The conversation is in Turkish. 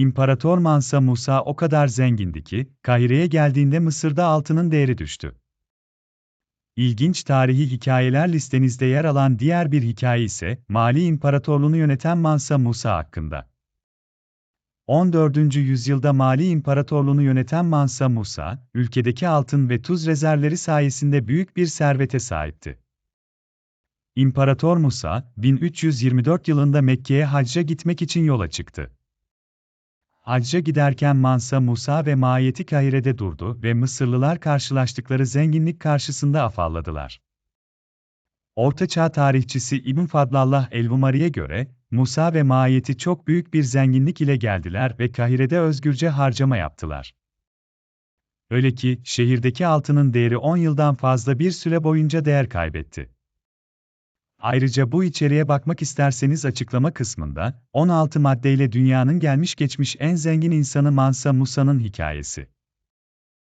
İmparator Mansa Musa o kadar zengindi ki, Kahire'ye geldiğinde Mısır'da altının değeri düştü. İlginç tarihi hikayeler listenizde yer alan diğer bir hikaye ise, Mali İmparatorluğunu yöneten Mansa Musa hakkında. 14. yüzyılda Mali İmparatorluğunu yöneten Mansa Musa, ülkedeki altın ve tuz rezervleri sayesinde büyük bir servete sahipti. İmparator Musa, 1324 yılında Mekke'ye hacca gitmek için yola çıktı. Hacca giderken Mansa Musa ve Maiyeti Kahire'de durdu ve Mısırlılar karşılaştıkları zenginlik karşısında afalladılar. Ortaçağ tarihçisi İbn Fadlallah el-Vumari'ye göre, Musa ve Maiyeti çok büyük bir zenginlik ile geldiler ve Kahire'de özgürce harcama yaptılar. Öyle ki, şehirdeki altının değeri 10 yıldan fazla bir süre boyunca değer kaybetti. Ayrıca bu içeriğe bakmak isterseniz açıklama kısmında, 16 maddeyle dünyanın gelmiş geçmiş en zengin insanı Mansa Musa'nın hikayesi.